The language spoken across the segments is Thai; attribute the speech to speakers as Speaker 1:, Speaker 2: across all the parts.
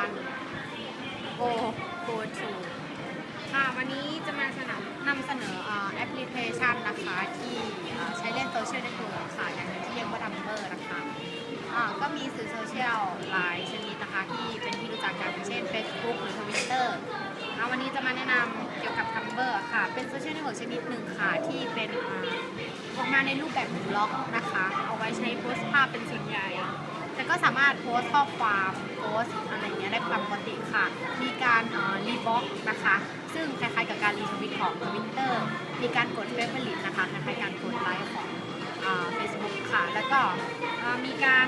Speaker 1: one go go to ค่ะวันนี้จะมาสนับนำเสนอแอปพลิเคชันนะคะที่ใช้เล่นโซเชียลเน็ตเวิร์กค่ะอย่างหนึ่งที่เรียกว่าดัมเบอร์นะคะก็มีสื่อโซเชียลหลายชนิดนะคะ ที่เป็นที่รู้จักกันเช่น Facebook หรือ Twitter อ่าวันนี้จะมาแนะนำเกี่ยวกับ Tumblr ค่ะ เป็นโซเชียลเน็ตเวิร์กชนิดหนึ่งค่ะที่เป็นอออกมาในรูปแบบบล็อกนะคะ เอาไว้ใช้โพสต์ภาพเป็นส่วนใหญ่ แต่ก็สามารถโพสต์ข้อความโพสต์อะไรเงี้ยได้ตามปกติค่ะ มีการรีบล็อกนะคะ ซึ่งคล้ายๆกับการรีทวิตของทวิตเตอร์มีการกดเฟซบลิตนะคะคล้ายๆการกดไลค์ของเฟซบุ๊กค่ะ แล้วก็มีการ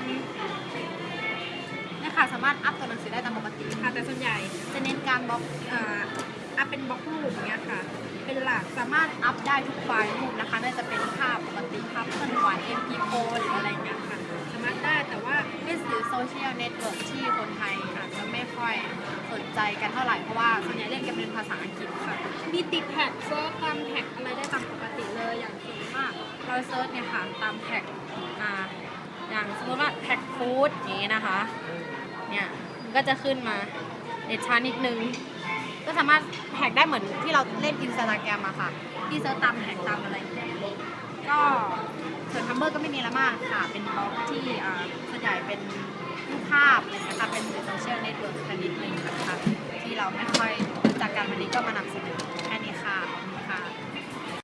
Speaker 1: เนี่ยค่ะสามารถอัพตัวหนังสือได้ตามปกติ
Speaker 2: ค่ะ แต่ส่วนใหญ่
Speaker 1: จะเน้นการบล็อก
Speaker 2: อัพเป็นบล็อกรูปอย่างเงี้ยค่ะ เป็นหลัก
Speaker 1: สามารถอัพได้ทุกไฟล์รูปนะคะไม่ว่าจะเป็นภาพปกติภาพเคลื่อนไหว MP4 หรือ โซเชียลเน็ตเวิร์กที่คนไทยอาจจะไม่ค่อยสนใจกันเท่าไหร่ เพราะว่าส่วนใหญ่เล่นกันเป็นภาษาอังกฤษค่ะ
Speaker 2: มีติดแท็กเซิร์ฟตามแท็กอะไรได้ตามปกติเลยอย่าง
Speaker 1: ส่วนมากเราเซิร์ชเนี่ยค่ะตามแท็กอ่าอย่างสมมติว่าแท็กฟู้ดนี้นะคะ เนี่ยมันก็จะขึ้นมาเน็ตช้านิดนึง ก็สามารถแท็กได้เหมือนที่เราเล่นอินสตาแกรมอะค่ะ ที่เซิร์ชตามแท็กตามอะไรอย่างเงี้ยก็ส่วนทัมเบอร์ก็ไม่มีอะมากค่ะ เป็นบล็อกที่ส่วนใหญ่เป็นาพนะคะเป็นโซเชียลเน็ตเวิร์กชนิดหนึ่งนะคะที่เราไม่ค่อยรู้จักกันวันนี้ก็มานำเสนอ